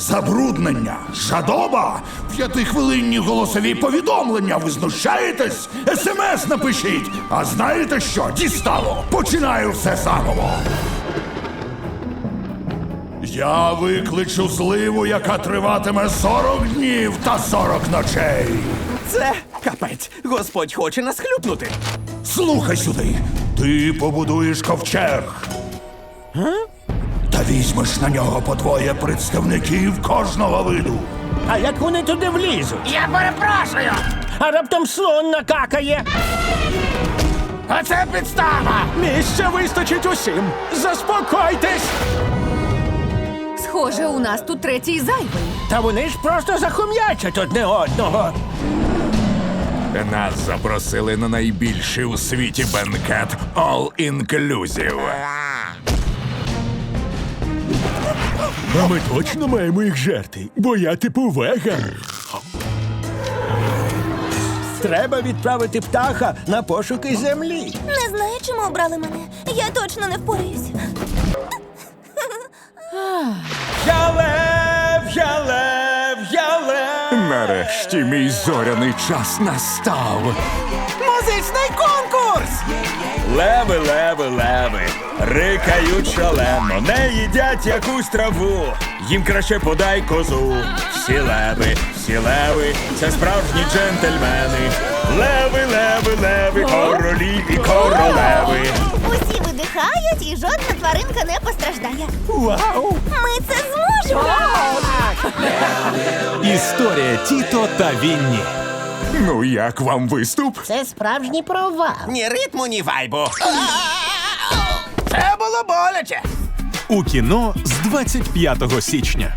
Забруднення, жадоба, п'ятихвилинні голосові повідомлення. Ви знущаєтесь? СМС напишіть. А знаєте що? Дістало. Починаю все заново. Я викличу зливу, яка триватиме 40 днів та 40 ночей. Це капець. Господь хоче нас хлюпнути. Слухай сюди. Ти побудуєш ковчег. Та візьмеш на нього по двоє представників кожного виду. А як вони туди влізуть? Я перепрошую! А раптом слон накакає. А це підстава! Місця вистачить усім. Заспокойтесь! Схоже, у нас тут третій зайвий. Та вони ж просто захом'ячать одне одного. Нас запросили на найбільший у світі бенкет All Inclusive. А ми точно маємо їх жерти, бо я типу веган. Треба відправити птаха на пошуки землі. Не знаю, чому обрали мене. Я точно не впораюсь. Ялев, ялев, ялев. Нарешті мій зоряний час настав. Музичний конкурс! Леви, леви, леви, рикають шалено, не їдять якусь траву. Їм краще подай козу. Всі леви, всі леви, це справжні джентльмени. Леви, леви, леви, королі і королеви. Усі видихають і жодна тваринка не постраждає. Вау! Ми це зможемо! Історія Тіто та Вінні. Ну як вам виступ? Це справжній провал. Ні ритму, ні вайбу. Це було боляче. У кіно з 25 січня.